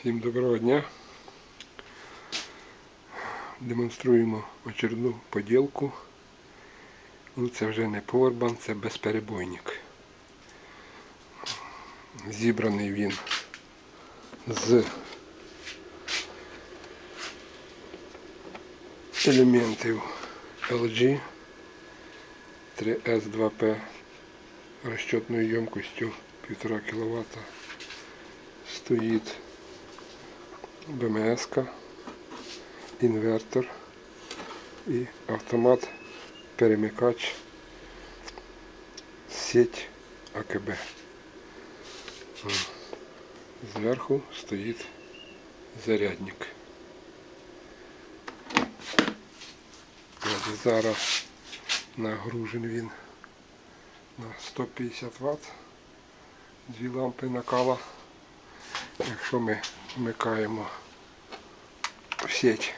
Всім доброго дня. Демонструємо очередну поділку. Ну, це вже не повербан, це безперебойник. Зібраний він з елементів LG 3S2P розчетною ємкостю 1,5 кВт. Стоїть БМС, інвертор і автомат перемикач сеть АКБ. Зверху стоїть зарядник. Зараз нагружений він на 150 Вт. Дві лампи накала. Якщо ми вмикаємо сеть,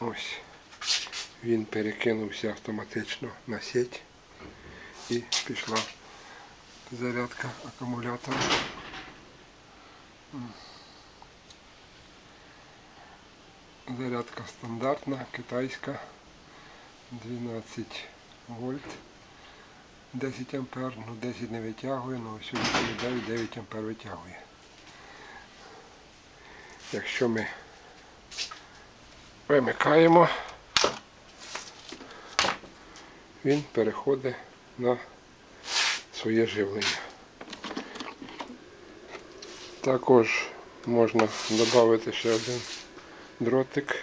ось він перекинувся автоматично на сеть і пішла зарядка акумулятора. Зарядка стандартна, китайська, 12 вольт. 10 ампер, ну 10 не витягує, ну ось відповідаю 9 ампер витягує. Якщо ми вимикаємо, він переходить на своє живлення. Також можна додати ще один дротик,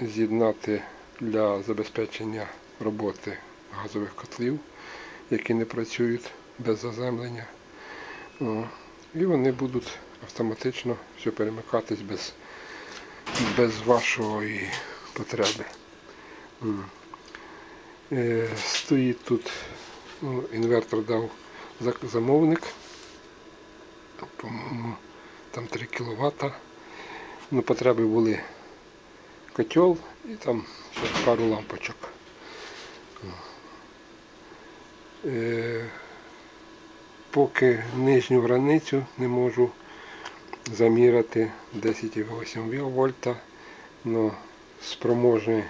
з'єднати для забезпечення роботи газових котлів, які не працюють без заземлення. І вони будуть автоматично все перемикатись без, без вашої потреби. Е, Стоїть тут, ну, інвертор дав замовник, по-моєму, там 3 кВт. Ну, потреби були котел і там ще пару лампочок. Поки нижню границю не можу заміряти 10,8 вольта, але спроможні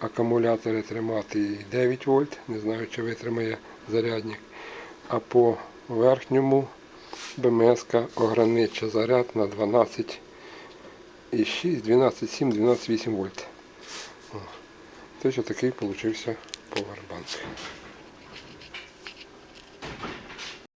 акумулятори тримати і 9 вольт, не знаю, чи витримає зарядник. А по верхньому БМС ограничує заряд на 12,6, 12,7, 12,8 вольт. Ось такий получився повербанк.